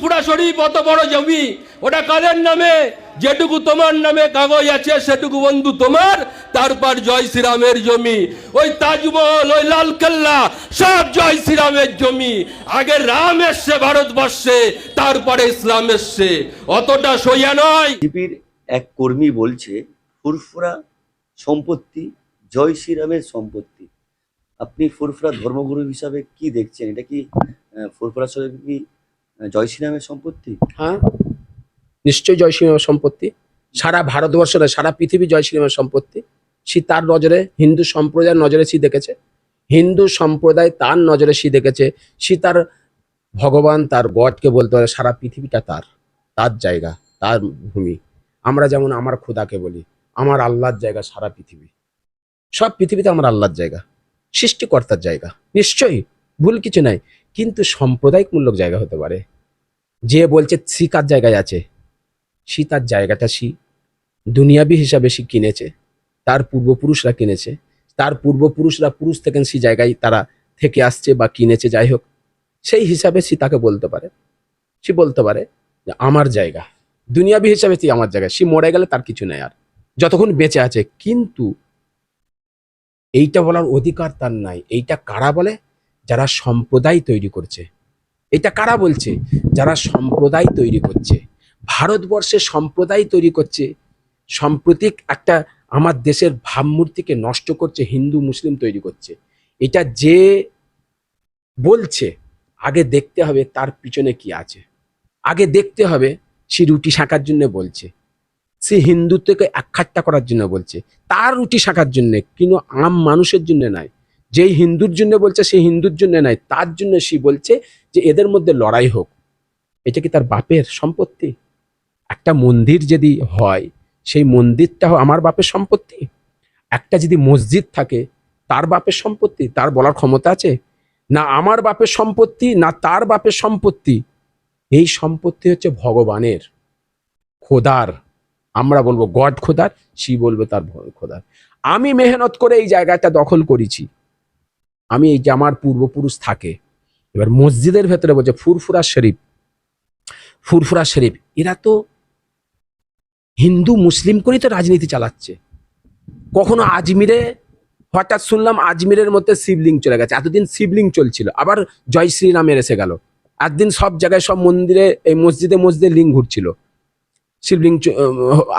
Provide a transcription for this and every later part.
ফুরা শরীফ, অত বড় জমি। ওটা কাদের নামে? যেটুকু তোমার নামে কাগজ আছে, সেটুকু বন্ধু তোমার। তারপর জয় শ্রীরামের জমি। ওই তাজমহল, ওই লালকেল্লা, সব জয় শ্রীরামের জমি। আগে রাম এসছে ভারতবর্ষে, তারপরে ইসলাম এসছে। অতটা সইয়া নয়। বিজেপির এক কর্মী বলছে, ফুরফুরা সম্পত্তি, জয় শ্রীরামের সম্পত্তি। আপনি ফুরফুরা ধর্মগুরু হিসাবে কি দেখছেন? এটা কি ফুরফুরা শরীফ কি জয় শ্রীরামের সম্পত্তি? হ্যাঁ। নিশ্চয়ই জয় সম্পত্তি। সারা ভারতবর্ষ নয়, সারা পৃথিবী জয় শ্রীরামের সম্পত্তি। সে তার নজরে, হিন্দু সম্প্রদায়ের নজরে সে দেখেছে। হিন্দু সম্প্রদায় তার নজরে সে দেখেছে। সে তার ভগবান, তার গডকে বলতে পারে, সারা পৃথিবীটা তার তার জায়গা, তার ভূমি। আমরা যেমন আমার খোদাকে বলি, আমার আল্লাহর জায়গা সারা পৃথিবী। সব পৃথিবীতে আমার আল্লাহর জায়গা, সৃষ্টিকর্তার জায়গা। নিশ্চয়ই, ভুল কিছু নাই। কিন্তু সাম্প্রদায়িকমূলক জায়গা হতে পারে। যে বলছে সি কার জায়গায় আছে? সি তার জায়গাটা সি। দুনিয়াবি হিসাবে সে কিনেছে। তার পূর্বপুরুষরা কিনেছে। তার পূর্বপুরুষরা পুরুষ থেকে সে জায়গায় তারা থেকে আসছে বা কিনেছে, যাই হোক। সেই হিসাবে সে তাকে বলতে পারে। সে বলতে পারে যে আমার জায়গা। দুনিয়াবি হিসাবে সে আমার জায়গা। সে মরে গেলে তার কিছু নেই আর। যতক্ষণ বেঁচে আছে। কিন্তু এইটা বলার অধিকার তার নাই। এইটা কারা বলে? যারা সম্প্রদায় তৈরি করছে। এটা কারা বলছে? যারা সম্প্রদায় তৈরি করছে। ভারতবর্ষে সম্প্রদায় তৈরি করছে। সাম্প্রতিক একটা আমার দেশের ভাবমূর্তিকে নষ্ট করছে, হিন্দু, মুসলিম তৈরি করছে। এটা যে বলছে, আগে দেখতে হবে তার পিছনে কি আছে। আগে দেখতে হবে সে রুটি শাঁকার জন্য বলছে। সে হিন্দুত্বকে একখাট্টা করার জন্য বলছে। তার রুটি শাঁকার জন্য, কিন্তু আম মানুষের জন্য নয়। যেই হিন্দুর জন্য বলছে সে হিন্দুর জন্য নয়, তার জন্য সে বলছে যে এদের মধ্যে লড়াই হোক। এটা কি তার বাপের সম্পত্তি? একটা মন্দির যদি হয়, সেই মন্দিরটা আমার বাপের সম্পত্তি? একটা যদি মসজিদ থাকে, তার বাপের সম্পত্তি? তার বলার ক্ষমতা আছে? না আমার বাপের সম্পত্তি, না তার বাপের সম্পত্তি? এই সম্পত্তি হচ্ছে ভগবানের। খোদার। আমরা বলব গড খোদার, সি বলবে তার খোদার। আমি মেহনত করে এই জায়গাটা দখল করেছি। আমি এই যে আমার পূর্বপুরুষ থাকে, এবার মসজিদের ভেতরে বলছে, ফুরফুরা শরীফ ফুরফুরা শরীফ, এরা তো হিন্দু মুসলিম করেই তো রাজনীতি চালাচ্ছে। কখনো আজমিরে, হঠাৎ শুনলাম আজমিরের মধ্যে শিবলিং চলে গেছে, এতদিন শিবলিং চলছিল, আবার জয় শ্রীরামের এসে গেল। একদিন সব জায়গায় সব মন্দিরে, এই মসজিদে মসজিদে লিং ঘুরছিল, শিবলিং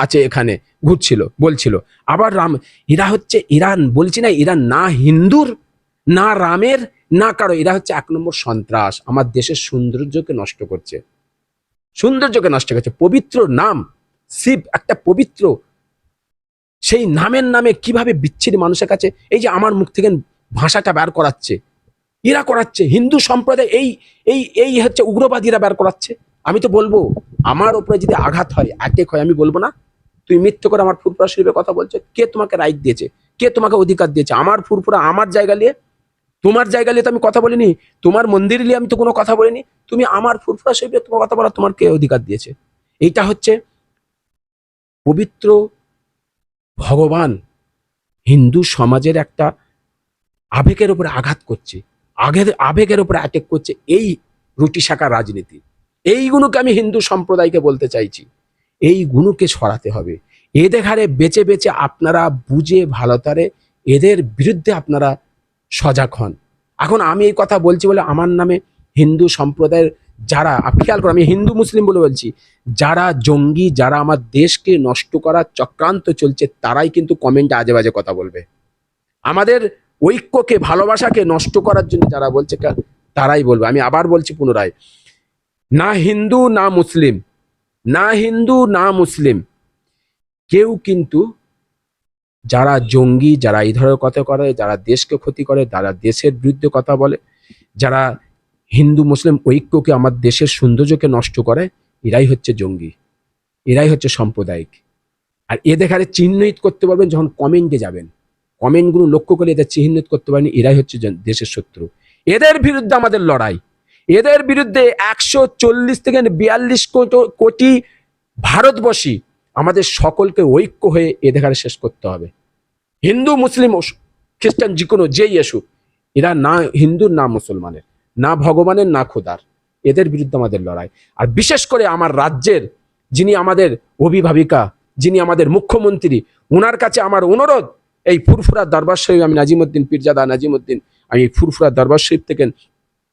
আছে এখানে, ঘুরছিল, বলছিল। আবার রাম, এরা হচ্ছে ইরান, বলছি না ইরান না হিন্দুর না রামের, না কারও। এরা হচ্ছে এক নম্বর সন্ত্রাস। আমার দেশের সৌন্দর্যকে নষ্ট করছে। সৌন্দর্যকে নষ্ট করছে। পবিত্র নাম, শিব, একটা পবিত্র। সেই নামের নামে কীভাবে বিচ্ছিন্ন মানুষের কাছে, এই যে আমার মুখ থেকে ভাষাটা বের করাচ্ছে। এরা করাচ্ছে। হিন্দু সম্প্রদায় এই এই এই হচ্ছে উগ্রবাদীরা বের করাচ্ছে। আমি তো বলব, আমার উপরে যদি আঘাত হয় অ্যাটেক হয়, আমি বলব না। তুই মিথ্যে করে আমার ফুরফুরা শরীফের কথা বলছো। কে তোমাকে রাইট দিয়েছে? কে তোমাকে অধিকার দিয়েছে? আমার ফুরফুরা আমার জায়গা নিয়ে তোমার জায়গা নিয়ে তো আমি কথা বলিনি, তোমার মন্দির নিয়ে আমি তো কোনো কথা বলিনি, তুমি আমার ফুরফুরা শরীফে তোমার কথা বলা তোমার কে অধিকার দিয়েছে? এইটা হচ্ছে পবিত্র ভগবান হিন্দু সমাজের একটা আবেগের উপরে আঘাত করছে আগের আবেগের উপরে অ্যাটেক করছে এই রুটি শাখা রাজনীতি। এইগুলোকে আমি হিন্দু সম্প্রদায়কে বলতে চাইছি, এই গুণকে সরাতে হবে। এদের হারে বেঁচে বেঁচে আপনারা বুঝে ভালোতারে এদের বিরুদ্ধে আপনারা সজাগ হন। এখন আমি এই কথা বলছি বলে আমার নামে হিন্দু সম্প্রদায়ের যারা খেয়াল করো আমি হিন্দু মুসলিম বলে বলছি, যারা জঙ্গি, যারা আমার দেশকে নষ্ট করার চক্রান্ত চলছে, তারাই কিন্তু কমেন্টে আজে বাজে কথা বলবে। আমাদের ঐক্যকে, ভালোবাসাকে নষ্ট করার জন্য যারা বলছে তারাই বলবে। আমি আবার বলছি পুনরায়, না হিন্দু, না মুসলিম, না হিন্দু, না মুসলিম, কেউ কিন্তু যারা জঙ্গি, যারা এই ধরনের কথা করে, যারা দেশকে ক্ষতি করে, যারা দেশের বিরুদ্ধে কথা বলে, যারা হিন্দু, মুসলিম ঐক্যকে আমার দেশের সৌন্দর্যকে নষ্ট করে, এরাই হচ্ছে জঙ্গি। এরাই হচ্ছে সাম্প্রদায়িক। আর এদের হারে চিহ্নিত করতে পারবেন যখন কমেন্টে যাবেন। কমেন্টগুলো লক্ষ্য করে এদের চিহ্নিত করতে পারেন, এরাই হচ্ছে দেশের শত্রু। এদের বিরুদ্ধে আমাদের লড়াই। এদের বিরুদ্ধে একশো চল্লিশ থেকে বিয়াল্লিশ কোটি ভারতবর্ষী আমাদের সকলকে ঐক্য হয়ে এ হারে শেষ করতে হবে। হিন্দু, মুসলিম খ্রিস্টান, যে কোনো, যেই আসুক এরা না হিন্দুর না মুসলমানের, না ভগবানের, না খোদার, এদের বিরুদ্ধে আমাদের লড়াই। আর বিশেষ করে আমার রাজ্যের যিনি আমাদের অভিভাবিকা, যিনি আমাদের মুখ্যমন্ত্রী ওনার কাছে আমার অনুরোধ, এই ফুরফুরা দরবার শরীফ, আমি নাজিমুদ্দিন পীরজাদা নাজিমুদ্দিন, আমি ফুরফুরা দরবার শরীফ থেকে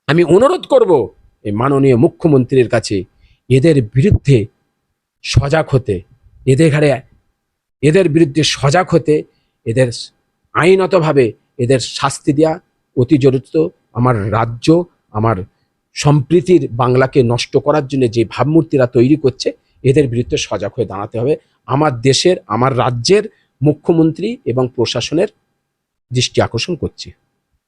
আমি অনুরোধ করব, এই মাননীয় মুখ্যমন্ত্রীর কাছে এদের বিরুদ্ধে সজাগ হতে এদের ঘাড়ে এদের বিরুদ্ধে সজাগ হতে এদের আইনতভাবে এদের শাস্তি দেওয়া অতি জরুরি আমার রাজ্য, আমার সম্প্রীতির বাংলাকে নষ্ট করার জন্য যে ভাবমূর্তিরা তৈরি করছে, এদের বিরুদ্ধে সজাগ হয়ে দাঁড়াতে হবে। আমার দেশের, আমার রাজ্যের মুখ্যমন্ত্রী এবং প্রশাসনের দৃষ্টি আকর্ষণ করছি।